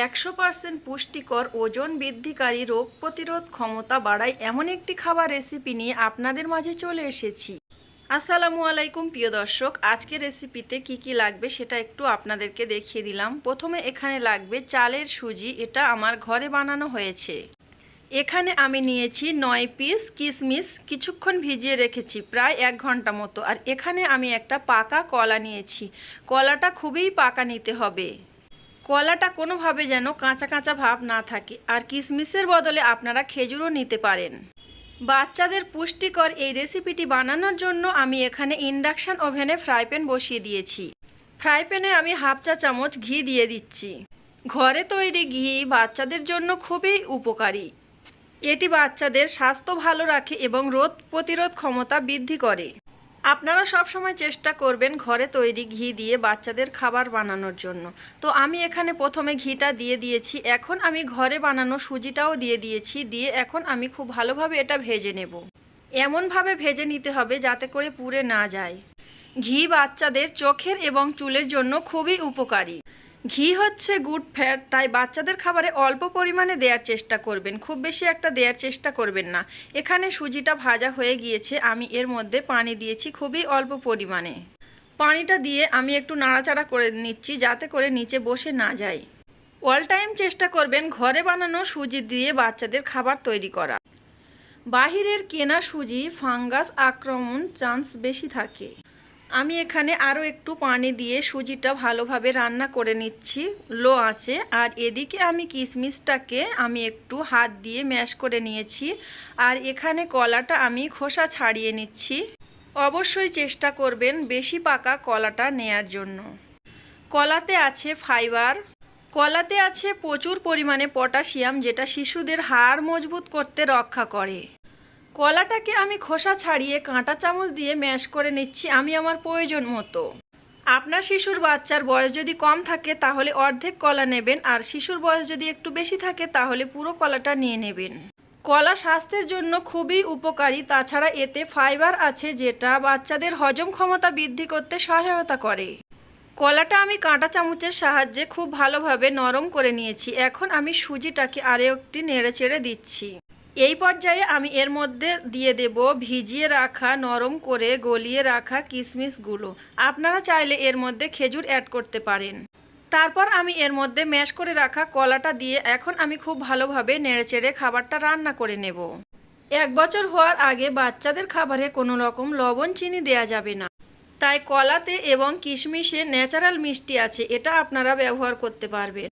একশো পার্সেন্ট পুষ্টিকর ওজন বৃদ্ধিকারী রোগ প্রতিরোধ ক্ষমতা বাড়ায় এমন একটি খাবার রেসিপি নিয়ে আপনাদের মাঝে চলে এসেছি। আসসালামু আলাইকুম, প্রিয় দর্শক। আজকের রেসিপিতে কি কি লাগবে সেটা একটু আপনাদেরকে দেখিয়ে দিলাম। প্রথমে এখানে লাগবে চালের সুজি, এটা আমার ঘরে বানানো হয়েছে। এখানে আমি নিয়েছি নয় পিস কিশমিশ কিছুক্ষণ ভিজিয়ে রেখেছি প্রায় এক ঘণ্টা মতো। আর এখানে আমি একটা পাকা কলা নিয়েছি। কলাটা খুবই পাকা নিতে হবে। কলাটা কোনোভাবে যেন কাঁচা কাঁচা ভাব না থাকে আর কিশমিশের বদলে আপনারা খেজুরও নিতে পারেন। বাচ্চাদের পুষ্টিকর এই রেসিপিটি বানানোর জন্য আমি এখানে ইন্ডাকশান ওভেনে ফ্রাই প্যান বসিয়ে দিয়েছি। ফ্রাই প্যানে আমি হাফ চা চামচ ঘি দিয়ে দিচ্ছি। ঘরে তৈরি ঘি বাচ্চাদের জন্য খুবই উপকারী। এটি বাচ্চাদের স্বাস্থ্য ভালো রাখে এবং রোগ প্রতিরোধ ক্ষমতা বৃদ্ধি করে। আপনারা সব সময় চেষ্টা করবেন ঘরে তৈরি ঘি দিয়ে বাচ্চাদের খাবার বানানোর জন্য। তো আমি এখানে প্রথমে ঘিটা দিয়ে দিয়েছি, এখন আমি ঘরে বানানো সুজিটাও দিয়ে দিয়েছি, দিয়ে এখন আমি খুব ভালোভাবে এটা ভেজে নেব। এমনভাবে ভেজে নিতে হবে যাতে করে পুড়ে না যায়। ঘি বাচ্চাদের চোখের এবং চুলের জন্য খুবই উপকারী। ঘি হচ্ছে গুড, ফ্যাট, তাই বাচ্চাদের খাবারে অল্প পরিমাণে দেওয়ার চেষ্টা করবেন। খুব বেশি একটা দেওয়ার চেষ্টা করবেন না। এখানে সুজিটা ভাজা হয়ে গিয়েছে, আমি এর মধ্যে পানি দিয়েছি খুবই অল্প পরিমাণে। পানিটা দিয়ে আমি একটু নাড়াচাড়া করে নিচ্ছি, যাতে করে নিচে বসে না যায়। অল টাইম চেষ্টা করবেন ঘরে বানানো সুজি দিয়ে বাচ্চাদের খাবার তৈরি করা। বাহিরের কেনা সুজি, ফাঙ্গাস আক্রমণ চান্স বেশি থাকে। আমি এখানে আরও একটু পানি দিয়ে সুজিটা ভালোভাবে রান্না করে নিচ্ছি। লো আছে। আর এদিকে আমি কিশমিশটাকে আমি একটু হাত দিয়ে ম্যাশ করে নিয়েছি। আর এখানে কলাটা আমি খোসা ছাড়িয়ে নিচ্ছি। অবশ্যই চেষ্টা করবেন বেশি পাকা কলাটা নেয়ার জন্য। কলাতে আছে ফাইবার। কলাতে আছে প্রচুর পরিমাণে পটাশিয়াম, যেটা শিশুদের হাড় মজবুত করতে রক্ষা করে। কলাটাকে আমি খোসা ছাড়িয়ে কাঁটা চামচ দিয়ে ম্যাশ করে নিচ্ছি, আমি আমার প্রয়োজন মতো। আপনার শিশুর বাচ্চার বয়স যদি কম থাকে, তাহলে অর্ধেক কলা নেবেন, আর শিশুর বয়স যদি একটু বেশি থাকে, তাহলে পুরো কলাটা নিয়ে নেবেন। কলা স্বাস্থ্যের জন্য খুবই উপকারী, তাছাড়া এতে ফাইবার আছে, যেটা বাচ্চাদের হজম ক্ষমতা বৃদ্ধি করতে সহায়তা করে। কলাটা আমি কাঁটা চামচের সাহায্যে খুব ভালোভাবে নরম করে নিয়েছি, এখন আমি সুজিটাকে আরও একটি নেড়ে চেড়ে দিচ্ছি। এই পর্যায়ে আমি এর মধ্যে দিয়ে দেব ভিজিয়ে রাখা, নরম করে গলিয়ে রাখা কিশমিশগুলো আপনারা চাইলে এর মধ্যে খেজুর অ্যাড করতে পারেন। তারপর আমি এর মধ্যে ম্যাশ করে রাখা কলাটা দিয়ে এখন আমি খুব ভালোভাবে নেড়েচেড়ে খাবারটা রান্না করে নেব। এক বছর হওয়ার আগে বাচ্চাদের খাবারে কোনো রকম লবণ, চিনি দেয়া যাবে না। তাই কলাতে এবং কিশমিশে ন্যাচারাল মিষ্টি আছে, এটা আপনারা ব্যবহার করতে পারবেন।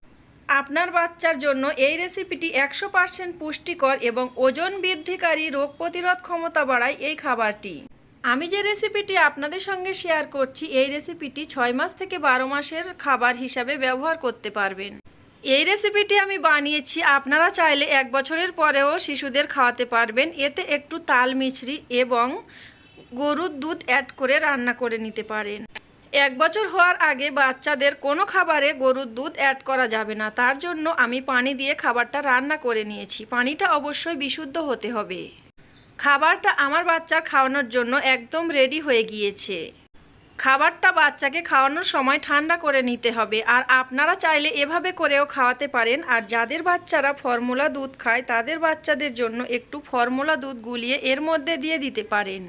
আপনার বাচ্চার জন্য এই রেসিপিটি একশো পার্সেন্ট পুষ্টিকর এবং ওজন বৃদ্ধিকারী রোগ প্রতিরোধ ক্ষমতা বাড়ায় এই খাবারটি। আমি যে রেসিপিটি আপনাদের সঙ্গে শেয়ার করছি, এই রেসিপিটি ছয় মাস থেকে বারো মাসের খাবার হিসাবে ব্যবহার করতে পারবেন। এই রেসিপিটি আমি বানিয়েছি, আপনারা চাইলে এক বছরের পরেও শিশুদের খাওয়াতে পারবেন। এতে একটু তাল মিছরি এবং গরুর দুধ অ্যাড করে রান্না করে নিতে পারেন। এক বছর হওয়ার আগে বাচ্চাদের কোনো খাবারে গরুর দুধ অ্যাড করা যাবে না। তার জন্য আমি পানি দিয়ে খাবারটা রান্না করে নিয়েছি। পানিটা অবশ্যই বিশুদ্ধ হতে হবে। খাবারটা আমার বাচ্চার খাওয়ানোর জন্য একদম রেডি হয়ে গিয়েছে। খাবারটা বাচ্চাকে খাওয়ানোর সময় ঠান্ডা করে নিতে হবে। আর আপনারা চাইলে এভাবে করেও খাওয়াতে পারেন। আর যাদের বাচ্চারা ফর্মুলা দুধ খায়, তাদের বাচ্চাদের জন্য একটু ফর্মুলা দুধ গুলিয়ে এর মধ্যে দিয়ে দিতে পারেন।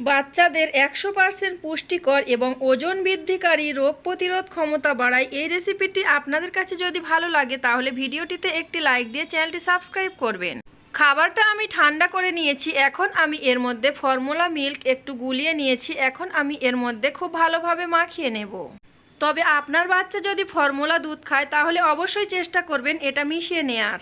বাচ্চাদের একশো পার্সেন্ট পুষ্টিকর এবং ওজন বৃদ্ধিকারী রোগ প্রতিরোধ ক্ষমতা বাড়ায় এই রেসিপিটি আপনাদের কাছে যদি ভালো লাগে, তাহলে ভিডিওটিতে একটি লাইক দিয়ে চ্যানেলটি সাবস্ক্রাইব করবেন। খাবারটা আমি ঠান্ডা করে নিয়েছি, এখন আমি এর মধ্যে ফর্মুলা মিল্ক একটু গুলিয়ে নিয়েছি, এখন আমি এর মধ্যে খুব ভালোভাবে মাখিয়ে নেব। তবে আপনার বাচ্চা যদি ফর্মুলা দুধ খায়, তাহলে অবশ্যই চেষ্টা করবেন এটা মিশিয়ে নেয়ার।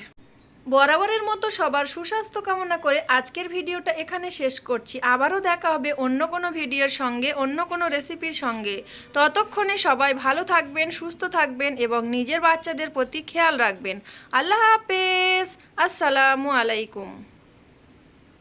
বরাবরের মতো সবার সুস্বাস্থ্য কামনা করে আজকের ভিডিওটা এখানে শেষ করছি। আবারও দেখা হবে অন্য কোনো ভিডিওর সঙ্গে, অন্য কোনো রেসিপির সঙ্গে। ততক্ষণে সবাই ভালো থাকবেন, সুস্থ থাকবেন এবং নিজের বাচ্চাদের প্রতি খেয়াল রাখবেন। আল্লাহ হাফেজ। আসসালামু আলাইকুম।